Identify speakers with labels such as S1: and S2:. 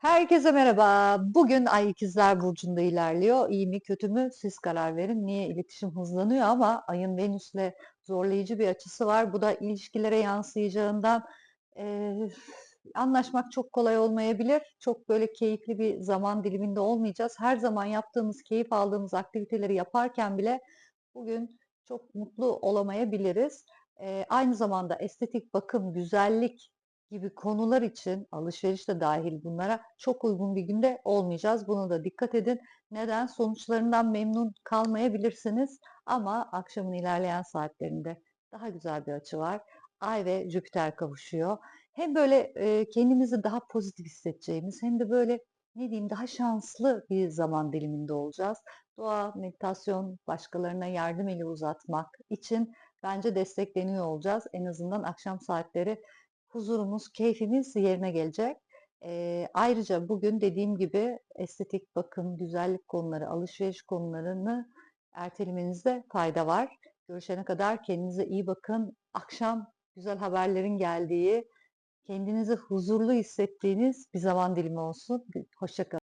S1: Herkese merhaba. Bugün Ay İkizler Burcu'nda ilerliyor. İyi mi kötü mü siz karar verin. Niye iletişim hızlanıyor ama Ay'ın Venüs'le zorlayıcı bir açısı var. Bu da ilişkilere yansıyacağından eee, anlaşmak çok kolay olmayabilir. Çok böyle keyifli bir zaman diliminde olmayacağız. Her zaman yaptığımız, keyif aldığımız aktiviteleri yaparken bile bugün çok mutlu olamayabiliriz. Eee, aynı zamanda estetik, bakım, güzellik gibi konular için alışveriş de dahil bunlara çok uygun bir günde olmayacağız. Bunu da dikkat edin. Neden? Sonuçlarından memnun kalmayabilirsiniz ama akşamın ilerleyen saatlerinde daha güzel bir açı var. Ay ve Jüpiter kavuşuyor. Hem böyle e, kendimizi daha pozitif hissedeceğimiz hem de böyle ne diyeyim daha şanslı bir zaman diliminde olacağız. Dua, meditasyon, başkalarına yardım eli uzatmak için bence destekleniyor olacağız. En azından akşam saatleri huzurumuz, keyfimiz yerine gelecek. Eee, ayrıca bugün dediğim gibi estetik, bakım, güzellik konuları, alışveriş konularını ertelemenizde fayda var. Görüşene kadar kendinize iyi bakın. Akşam güzel haberlerin geldiği, kendinizi huzurlu hissettiğiniz bir zaman dilimi olsun. Hoşça kalın.